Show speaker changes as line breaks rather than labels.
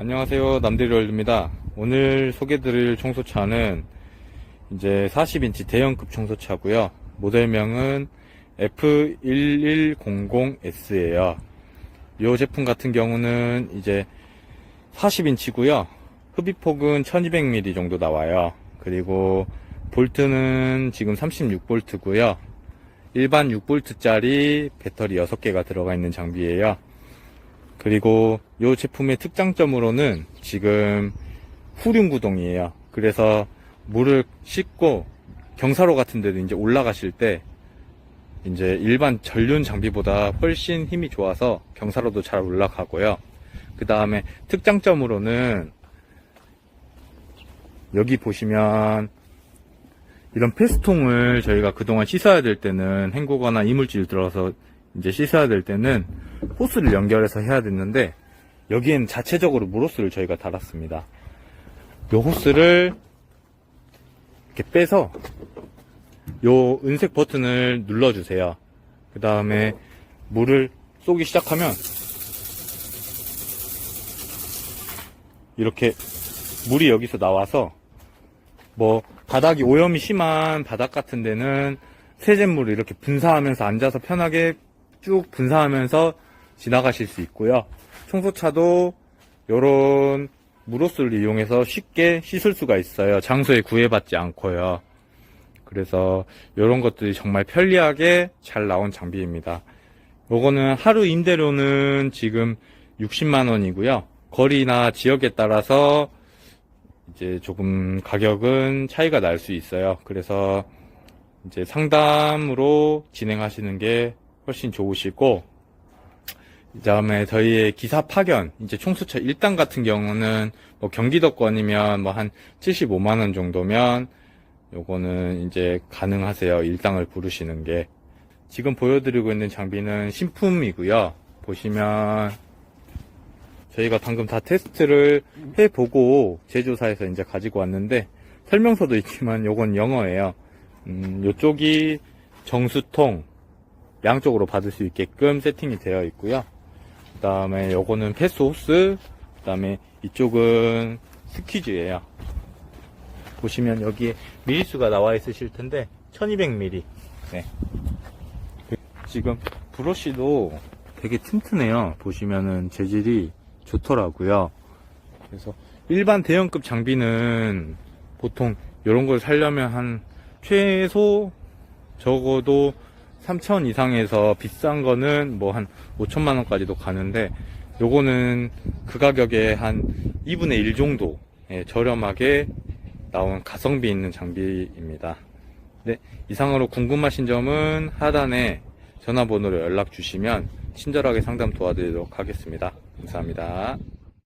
안녕하세요. 남대리월드입니다. 오늘 소개드릴 청소차는 이제 40인치 대형급 청소차고요. 모델명은 F1100S예요. 이 제품 같은 경우는 이제 40인치고요. 흡입폭은 1200mm 정도 나와요. 그리고 볼트는 지금 36볼트고요. 일반 6볼트짜리 배터리 6개가 들어가 있는 장비예요. 그리고 이 제품의 특장점으로는 지금 후륜 구동이에요. 그래서 물을 씻고 경사로 같은 데도 이제 올라가실 때 이제 일반 전륜 장비보다 훨씬 힘이 좋아서 경사로도 잘 올라가고요. 그 다음에 특장점으로는 여기 보시면 이런 페스통을 저희가 그동안 씻어야 될 때는 헹구거나 이물질 들어서 이제 씻어야 될 때는 호스를 연결해서 해야 됐는데 여기엔 자체적으로 물호스를 저희가 달았습니다. 요 호스를 이렇게 빼서 요 은색 버튼을 눌러주세요. 그 다음에 물을 쏘기 시작하면 이렇게 물이 여기서 나와서 뭐 바닥이 오염이 심한 바닥 같은 데는 세제물을 이렇게 분사하면서 앉아서 편하게 쭉 분사하면서 지나가실 수 있고요. 청소차도 요런 물호스를 이용해서 쉽게 씻을 수가 있어요. 장소에 구애받지 않고요. 그래서 이런 것들이 정말 편리하게 잘 나온 장비입니다. 요거는 하루 임대료는 지금 60만 원이고요. 거리나 지역에 따라서 이제 조금 가격은 차이가 날 수 있어요. 그래서 이제 상담으로 진행하시는 게 훨씬 좋으시고, 그 다음에 저희의 기사 파견, 이제 총수차 1당 같은 경우는 뭐 경기도권이면 뭐 한 75만 원 정도면 요거는 이제 가능하세요. 1당을 부르시는 게. 지금 보여드리고 있는 장비는 신품이고요. 보시면 저희가 방금 다 테스트를 해보고 제조사에서 이제 가지고 왔는데 설명서도 있지만 요건 영어예요. 음, 요쪽이 정수통 양쪽으로 받을 수 있게끔 세팅이 되어 있고요. 그 다음에 요거는 패스 호스, 그 다음에 이쪽은 스퀴즈예요. 보시면 여기에 미리수가 나와 있으실 텐데 1200mm. 네. 지금 브러쉬도 되게 튼튼해요. 보시면은 재질이 좋더라고요. 그래서 일반 대형급 장비는 보통 이런 걸 살려면 한 최소 적어도 3천 이상에서 비싼 거는 뭐 한 5천만 원까지도 가는데 요거는 그 가격에 한 2분의 1 정도 예, 저렴하게 나온 가성비 있는 장비입니다. 네, 이상으로 궁금하신 점은 하단에 전화번호로 연락 주시면 친절하게 상담 도와드리도록 하겠습니다. 감사합니다.